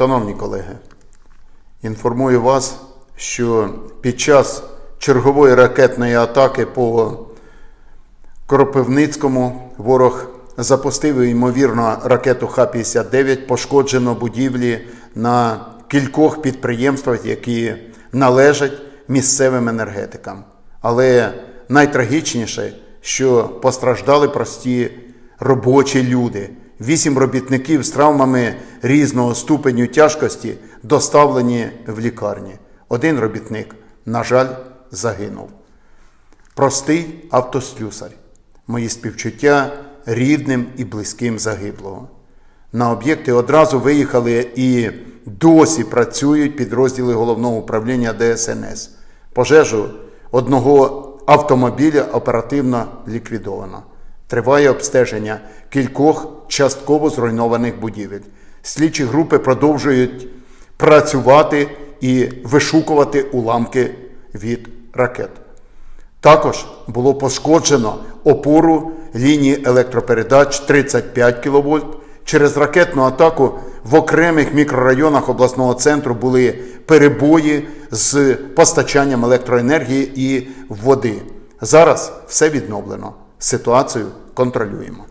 Шановні колеги, інформую вас, що під час чергової ракетної атаки по Кропивницькому ворог запустив ймовірно ракету Х-59, пошкоджено будівлі на кількох підприємствах, які належать місцевим енергетикам. Але найтрагічніше, що постраждали прості робочі люди. Вісім робітників з травмами різного ступеню тяжкості доставлені в лікарні. Один робітник, на жаль, загинув. Простий автослюсар. Мої співчуття рідним і близьким загиблого. На об'єкти одразу виїхали і досі працюють підрозділи головного управління ДСНС. Пожежу одного автомобіля оперативно ліквідовано. Триває обстеження кількох частково зруйнованих будівель. Слідчі групи продовжують працювати і вишукувати уламки від ракет. Також було пошкоджено опору лінії електропередач 35 кВт. Через ракетну атаку в окремих мікрорайонах обласного центру були перебої з постачанням електроенергії і води. Зараз все відновлено. Ситуацію контролюємо.